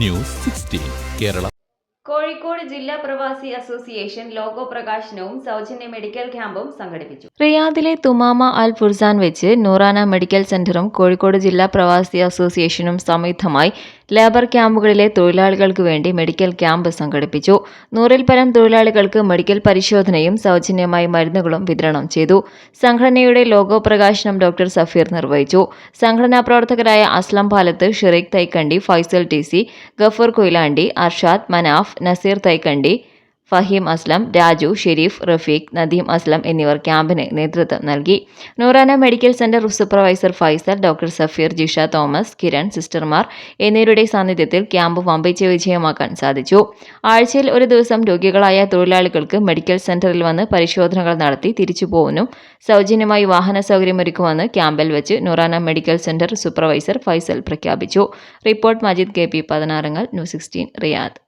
News sixteen Kerala. Kozhikode ജില്ലാ പ്രവാസി association logo പ്രകാശനവും സൗജന്യ മെഡിക്കൽ ക്യാമ്പും സംഘടിപ്പിച്ചു. റിയാദിലെ തുമാമ അൽ ഫുർസാൻ വെച്ച് നൂറാന മെഡിക്കൽ സെന്ററും കോഴിക്കോട് ജില്ലാ പ്രവാസി അസോസിയേഷനും സംയുക്തമായി ലേബർ ക്യാമ്പുകളിലെ തൊഴിലാളികൾക്ക് വേണ്ടി മെഡിക്കൽ ക്യാമ്പ് സംഘടിപ്പിച്ചു. നൂറിൽ പരം തൊഴിലാളികൾക്ക് മെഡിക്കൽ പരിശോധനയും സൗജന്യമായി മരുന്നുകളും വിതരണം ചെയ്തു. സംഘടനയുടെ ലോഗോ പ്രകാശനം ഡോക്ടർ സഫീർ നിർവഹിച്ചു. സംഘടനാ പ്രവർത്തകരായ അസ്ലം പാലത്ത് ഷിറീഖ് തൈക്കണ്ടി ഫൈസൽ ടി സി ഗഫൂർ കൊയിലാണ്ടി അർഷാദ് മനാഫ് നസീർ തൈക്കണ്ടി ഫഹീം അസ്ലം രാജു ഷെരീഫ് റഫീഖ് നദീം അസ്ലം എന്നിവർ ക്യാമ്പിന് നേതൃത്വം നൽകി. Noorana medical centre supervisor Faisal doctor Safeer Jisha Thomas Kiran സിസ്റ്റർമാർ എന്നിവരുടെ സാന്നിധ്യത്തിൽ ക്യാമ്പ് വമ്പിച്ച വിജയമാക്കാൻ സാധിച്ചു. ആഴ്ചയിൽ ഒരു ദിവസം രോഗികളായ തൊഴിലാളികൾക്ക് മെഡിക്കൽ സെന്ററിൽ വന്ന് പരിശോധനകൾ നടത്തി തിരിച്ചു പോകുന്നു സൗജന്യമായി വാഹന സൗകര്യമൊരുക്കുമെന്ന് ക്യാമ്പിൽ വെച്ച് Noorana medical centre supervisor Faisal പ്രഖ്യാപിച്ചു. റിപ്പോർട്ട് മജീദ് കെ പി പതിനാറങ്ങൾ ന്യൂസ് സിക്സ്റ്റീൻ റിയാദ്.